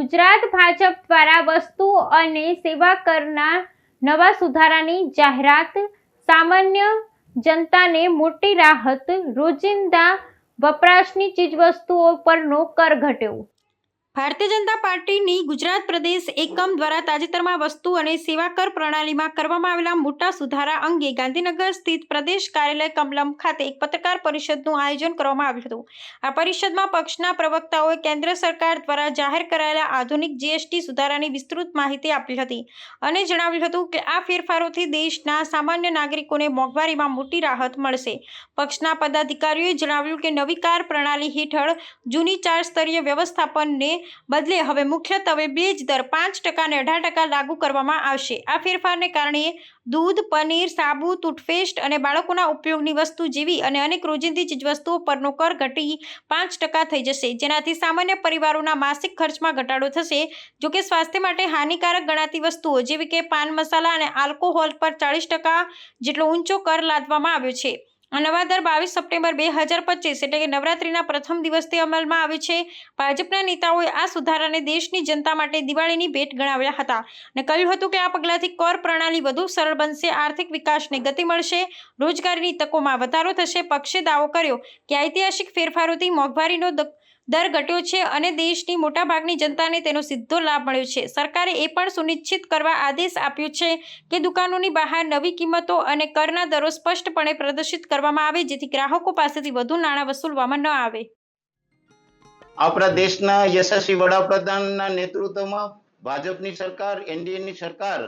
ગુજરાત ભાજપ દ્વારા વસ્તુ અને સેવા કરના નવા સુધારાની જાહેરાત. સામાન્ય જનતાને મોટી રાહત. રોજિંદા વપરાશની ચીજવસ્તુઓ પરનો કર ઘટ્યો. ભારતીય જનતા પાર્ટીની ગુજરાત પ્રદેશ એકમ દ્વારા તાજેતરમાં વસ્તુ અને સેવા કર પ્રણાલીમાં કરવામાં આવેલા મોટા સુધારા અંગે ગાંધીનગર સ્થિત પ્રદેશ કાર્યાલય કમલમ ખાતે એક પત્રકાર પરિષદનું આયોજન કરવામાં આવ્યું હતું. આ પરિષદમાં પક્ષના પ્રવક્તાઓએ કેન્દ્ર સરકાર દ્વારા જાહેર કરાયેલા આધુનિક જીએસટી સુધારાની વિસ્તૃત માહિતી આપી હતી અને જણાવ્યું હતું કે આ ફેરફારોથી દેશના સામાન્ય નાગરિકોને મોંઘવારીમાં મોટી રાહત મળશે. પક્ષના પદાધિકારીઓએ જણાવ્યું કે નવી કાર પ્રણાલી હેઠળ જૂની ચાર સ્તરીય વ્યવસ્થાપનને બદલે હવે મુખ્યત્વે બેજ દર પાંચ ટકા અને અઢાર ટકા લાગુ કરવામાં આવશે. આ ફેરફારને કારણે દૂધ, પનીર, સાબુ, ટૂથપેસ્ટ અને બાળકોના ઉપયોગની વસ્તુ જેવી અને અનેક રોજિંદી ચીજવસ્તુઓ પરનો કર ઘટી પાંચ ટકા થઈ જશે. જેનાથી સામાન્ય પરિવારોના માસિક ખર્ચમાં ઘટાડો થશે. જોકે સ્વાસ્થ્ય માટે હાનિકારક ગણાતી વસ્તુઓ જેવી કે પાન મસાલા અને આલ્કોહોલ પર ચાળીસ ટકા જેટલો ઊંચો કર લાદવામાં આવ્યો છે. નવા દર બાવીસ સપ્ટેમ્બર બે હજાર પચીસ એટલે કે નવરાત્રિના પ્રથમ દિવસથી અમલમાં આવે છે. ભાજપના નેતાઓએ આ સુધારાને દેશની જનતા માટે દિવાળીની ભેટ ગણાવ્યા હતા અને કહ્યું હતું કે આ પગલાંથી કર પ્રણાલી વધુ સરળ બનશે, આર્થિક વિકાસને ગતિ મળશે, રોજગારીની તકોમાં વધારો થશે, પક્ષે દાવો કર્યો કે ઐતિહાસિક ફેરફારોથી મોંઘવારીનો દર ઘટ્યો છે અને દેશની મોટાભાગની જનતાને તેનો સીધો લાભ મળ્યો છે. સરકારે એ પણ સુનિશ્ચિત કરવા આદેશ આપ્યો છે કે દુકાનોની બહાર નવી કિંમતો અને કરના દરો સ્પષ્ટપણે પ્રદર્શિત કરવામાં આવે, જેથી ગ્રાહકો પાસેથી વધુ નાણાં વસૂલવામાં ન આવે. આપણા દેશના યશસ્વી વડાપ્રધાનના નેતૃત્વમાં ભાજપની સરકાર, એનડીએની સરકાર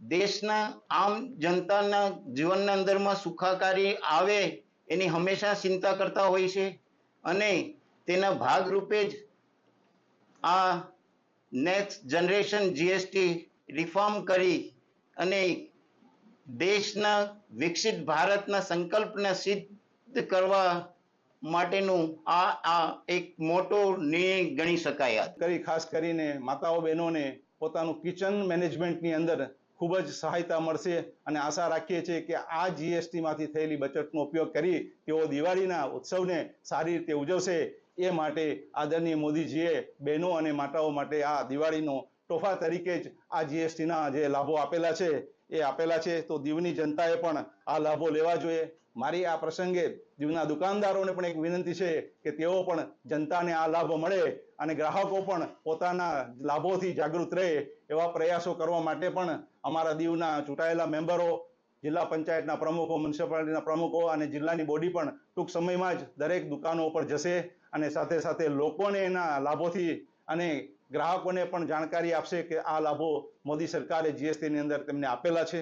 દેશના આમ જનતાના જીવનના અંદરમાં સુખાકારી આવે એની હંમેશા ચિંતા કરતા હોય છે. અને તેના ભાગરૂપે જ આ નેક્સ્ટ જનરેશન જીએસટી રિફોર્મ કરી અને દેશના વિકસિત ભારતના સંકલ્પને સિદ્ધ કરવા માટેનું આ આ એક મોટો નિર્ણય ગણી શકાય કરી, ખાસ કરીને માતાઓ બહેનોને પોતાનું કિચન મેનેજમેન્ટની અંદર ખૂબ જ સહાયતા મળશે અને આશા રાખીએ છીએ કે આ જીએસટીમાંથી થયેલી બચતનો ઉપયોગ કરી તેઓ દિવાળીના ઉત્સવને સારી રીતે ઉજવશે. એ માટે આદરણીય મોદીજીએ બહેનો અને માતાઓ માટે આ દિવાળીનો તોહફા તરીકે જ આ જીએસટીના જે લાભો આપેલા છે, એ આપેલા છે. તો દીવની જનતાએ પણ આ લાભો લેવા જોઈએ. મારી આ પ્રસંગે દીવના દુકાનદારોને પણ એક વિનંતી છે કે તેઓ પણ જનતાને આ લાભ મળે અને ગ્રાહકો પણ પોતાના લાભોથી જાગૃત રહે એવા પ્રયાસો કરવા માટે પણ અમારા દીવના ચૂંટાયેલા મેમ્બરો જિલ્લા પંચાયતના પ્રમુખો, મ્યુનિસિપાલિટીના પ્રમુખો અને જિલ્લાની બોડી પણ ટૂંક સમયમાં જ દરેક દુકાનો ઉપર જશે અને સાથે સાથે લોકોને એના લાભોથી અને ગ્રાહકોને પણ જાણકારી આપશે કે આ લાભો મોદી સરકારે જીએસટીની અંદર તેમને આપેલા છે.